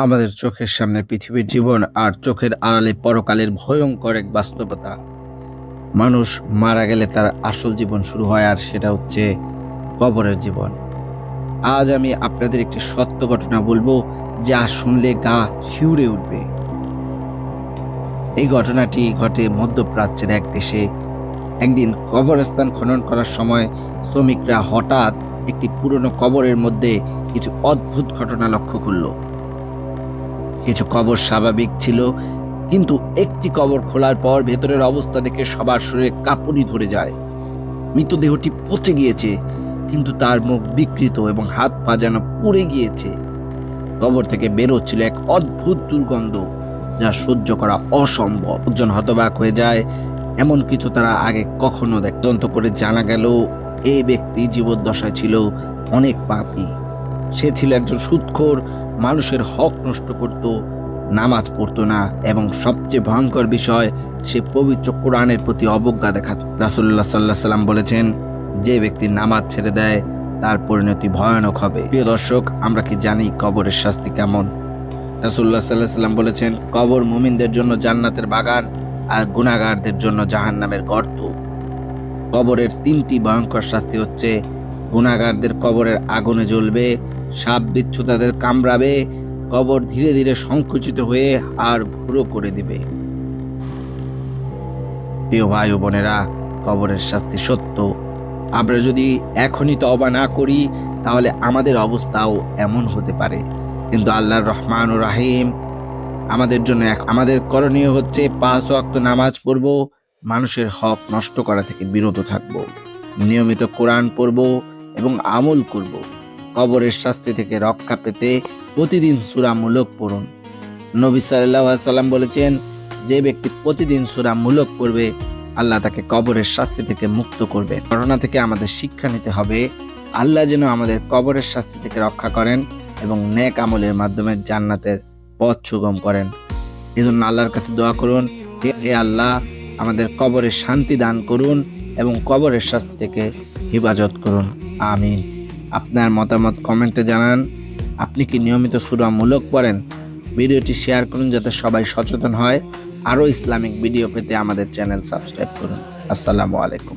আমাদের চোখের সামনে পৃথিবীর জীবন আর চোখের আড়ালে পরকালের ভয়ঙ্কর এক বাস্তবতা। মানুষ মারা গেলে তার আসল জীবন শুরু হয় আর সেটা হচ্ছে কবরের জীবন। আজ আমি আপনাদের একটি সত্য ঘটনা বলব যা শুনলে গা শিউরে উঠবে। এই ঘটনাটি ঘটে মধ্যপ্রাচ্যের এক দেশে। একদিন কবরস্থান খনন করার সময় শ্রমিকরা হঠাৎ একটি পুরনো কবরের মধ্যে কিছু অদ্ভুত ঘটনা লক্ষ্য করল। কিছু কবর স্বাভাবিক ছিল, কিন্তু একটি কবর খোলার পর ভেতরের অবস্থা দেখে সবার শরীরে কাঁপুনি ধরে যায়। মৃতদেহটি পচে গিয়েছে, কিন্তু তার মুখ বিকৃত এবং হাত পা যেন পুড়ে গিয়েছে। কবর থেকে বেরোচ্ছিল এক অদ্ভুত দুর্গন্ধ, যা সহ্য করা অসম্ভব। একজন হতবাক হয়ে যায়, এমন কিছু তারা আগে কখনো দেখ। তদন্ত করে জানা গেল, এই ব্যক্তি জীবদ্দশায় ছিল অনেক পাপী। সে ছিল একজন সুৎখোর মানুষের হক নষ্ট করত, নামাজ পড়তো না এবং সবচেয়ে ভয়ঙ্কর বিষয়, সে পবিত্র কোরআনের প্রতি অবজ্ঞা দেখাত। রাসুল্লাহ সাল্লাহ সাল্লাম বলেছেন, যে ব্যক্তি নামাজ ছেড়ে দেয়, তার পরিণতি ভয়ানক হবে। প্রিয় দর্শক, আমরা কি জানি কবরের শাস্তি কেমন? রাসুল্লাহ সাল্লাহ সাল্লাম বলেছেন, কবর মুমিনদের জন্য জান্নাতের বাগান আর গুণাগারদের জন্য জাহান্নামের গর্ত। কবরের তিনটি ভয়ঙ্কর শাস্তি হচ্ছে গুণাগারদের কবরের আগুনে জ্বলবে সাপ বিচ্ছু তাদের কামড়াবে, কবর ধীরে ধীরে সংকুচিত হয়ে আর ঘুরো করে দিবে। প্রিয় ভাই ও বোনেরা, কবরের শাস্তি সত্য। আমরা যদি এখনই তবা না করি, তাহলে আমাদের অবস্থাও এমন হতে পারে। কিন্তু আল্লাহর রহমান ও রাহিম আমাদের জন্য আমাদের করণীয় হচ্ছে পাঁচ ওয়াক্ত নামাজ পড়ব, মানুষের হক নষ্ট করা থেকে বিরত থাকব। নিয়মিত কোরআন পড়ব এবং আমল করব। কবরের শাস্তি থেকে রক্ষা পেতে প্রতিদিন সূরামূলক পড়ুন। নবী সাল্লাম বলেছেন, যে ব্যক্তি প্রতিদিন সূরামূলক পড়বে, আল্লাহ তাকে কবরের শাস্তি থেকে মুক্ত করবে। ঘটনা থেকে আমাদের শিক্ষা নিতে হবে, আল্লাহ যেন আমাদের কবরের শাস্তি থেকে রক্ষা করেন এবং নেক আমলের মাধ্যমে জান্নাতের পথ সুগম করেন। এজন্য আল্লাহর কাছে দোয়া করুন, হে আল্লাহ, আমাদের কবরের শান্তি দান করুন এবং কবরের শাস্তি থেকে হেফাজত করুন। আমিন। আপনার মতামত কমেন্টে জানান। আপনি কি নিয়মিত সুরামূলক পড়েন? ভিডিওটি শেয়ার করুন যাতে সবাই সচেতন হয়। আরও ইসলামিক ভিডিও পেতে আমাদের চ্যানেল সাবস্ক্রাইব করুন। আসসালামু আলাইকুম।